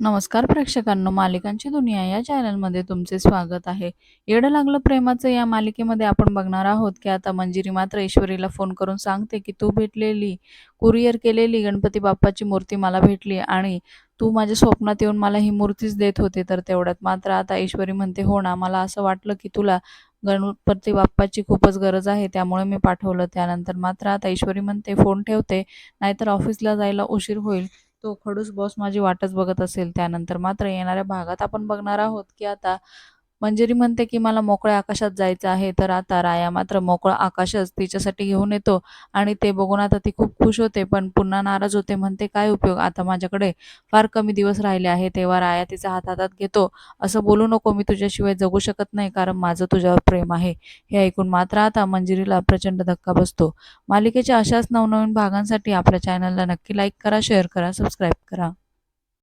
नमस्कार प्रेक्षकांनो मालिकांची दुनिया या चॅनलमध्ये तुमचे स्वागत आहे. येडं लागलं प्रेमाचं या मालिकेमध्ये आपण बघणार आहोत की आता मंजिरी मात्र ईश्वरीला फोन करून सांगते की तू भेटलेली कुरिअर केलेली गणपती बाप्पाची मूर्ती मला भेटली आणि तू माझ्या स्वप्नात येऊन मला ही मूर्तीच देत होते. तर तेवढ्यात मात्र आता ईश्वरी म्हणते हो ना मला असं वाटलं की तुला गणपती बाप्पाची खूपच गरज आहे त्यामुळे मी पाठवलं. त्यानंतर मात्र आता ईश्वरी म्हणते फोन ठेवते नाहीतर ऑफिसला जायला उशीर होईल. तो खडूस बॉस माझी वाटच बघत असेल. त्यानंतर मात्र येणाऱ्या भागात आपण बघणार आहोत की आता मंजिरी म्हणते की मला मोकळ्या आकाशात जायचं आहे तर आता राया मात्र मोकळं आकाशच तिच्यासाठी घेऊन येतो आणि ते बघून आता ती खूप खुश होते पण पुन्हा नाराज होते म्हणते काय उपयोग? आता माझ्याकडे फार कमी दिवस राहिले आहे तेव्हा राया तिचा हात हातात घेतो. असं बोलू नको मी तुझ्याशिवाय जगू शकत नाही कारण माझं तुझ्यावर प्रेम आहे. हे ऐकून मात्र आता मंजिरीला प्रचंड धक्का बसतो. मालिकेच्या अशाच नवनवीन भागांसाठी आपल्या चॅनलला नक्की लाईक करा शेअर करा सबस्क्राईब करा.